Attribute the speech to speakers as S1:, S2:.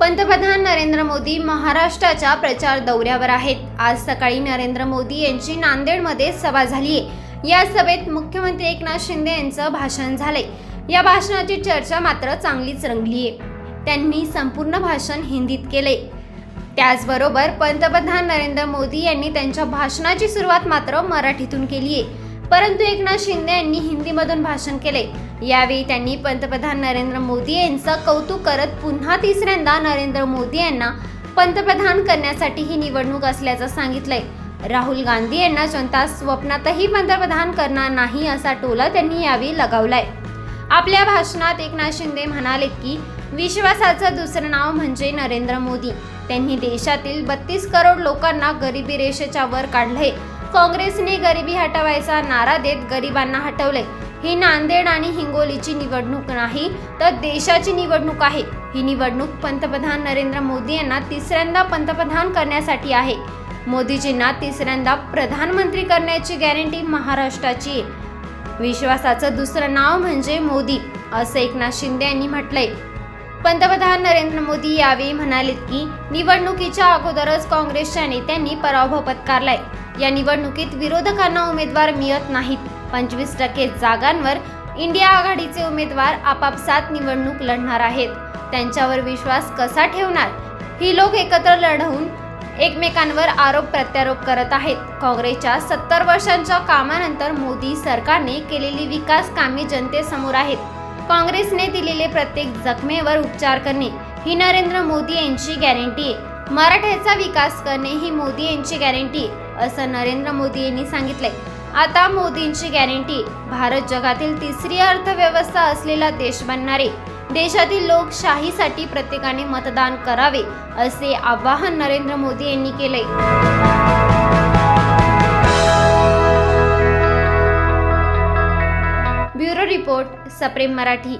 S1: पंतप्रधान नरेंद्र मोदी महाराष्ट्राच्या प्रचार दौऱ्यावर आहेत. आज सकाळी नरेंद्र मोदी यांची नांदेडमध्ये सभा झाली आहे या सभेत मुख्यमंत्री एकनाथ शिंदे यांचं भाषण झालंय. या भाषणाची चर्चा मात्र चांगलीच रंगली आहे त्यांनी संपूर्ण भाषण हिंदीत केले त्याचबरोबर पंतप्रधान नरेंद्र मोदी यांनी त्यांच्या भाषणाची सुरुवात मात्र मराठीतून केली आहे परंतु एकनाथ शिंदे यांनी हिंदीमधून भाषण केले. यावेळी त्यांनी पंतप्रधान नरेंद्र मोदी यांचं कौतुक करत पुन्हा तिसऱ्यांदा नरेंद्र मोदी यांना पंतप्रधान करण्यासाठी ही निवडणूक असल्याचं सांगितलंय. राहुल गांधी यांना जनता स्वप्नातही पंतप्रधान करणार नाही असा टोला त्यांनी यावेळी लगावलाय. आपल्या भाषणात एकनाथ शिंदे म्हणाले की विश्वासाचं दुसरं नाव म्हणजे नरेंद्र मोदी. त्यांनी देशातील बत्तीस करोड लोकांना गरिबी रेषेच्या वर काढले काँग्रेसने गरिबी हटवायचा नारा देत गरिबांना हटवले. ही नांदेड आणि हिंगोलीची निवडणूक नाही तर देशाची निवडणूक आहे. ही निवडणूक पंतप्रधान नरेंद्र मोदी यांना तिसऱ्यांदा पंतप्रधान करण्यासाठी आहे. मोदीजींना तिसऱ्यांदा प्रधानमंत्री करण्याची गॅरंटी महाराष्ट्राची आहे. विश्वासाचं दुसरं नाव म्हणजे मोदी असं एकनाथ शिंदे यांनी म्हटलंय. पंतप्रधान नरेंद्र मोदी यावेळी म्हणाले की निवडणुकीच्या अगोदरच काँग्रेसच्या नेत्यांनी पराभव पत्कारलाय. या निवडणुकीत विरोधकांना उमेदवार मिळत नाहीत. पंचवीस टक्के जागांवर इंडिया आघाडीचे उमेदवार आपापसात निवडणूक लढणार आहेत. त्यांच्यावर विश्वास कसा ठेवणार? ही लोक एकत्र लढवून एकमेकांवर आरोप प्रत्यारोप करत आहेत. काँग्रेसच्या सत्तर वर्षांच्या कामानंतर मोदी सरकारने केलेली विकास कामे जनतेसमोर आहेत. काँग्रेसने दिलेले प्रत्येक जखमेवर उपचार करणे ही नरेंद्र मोदी यांची गॅरंटी आहे. मराठ्याचा विकास करणे ही मोदी यांची गॅरंटी आहे. असं नरेंद्र मोदी यांनी सांगितलंय. आता मोदींची गॅरंटी भारत जगातील तिसरी अर्थव्यवस्था असलेला देश बनणारे. देशातील लोकशाहीसाठी प्रत्येकाने मतदान करावे असे आवाहन नरेंद्र मोदी यांनी केलंय. ब्युरो रिपोर्ट सप्रेम मराठी.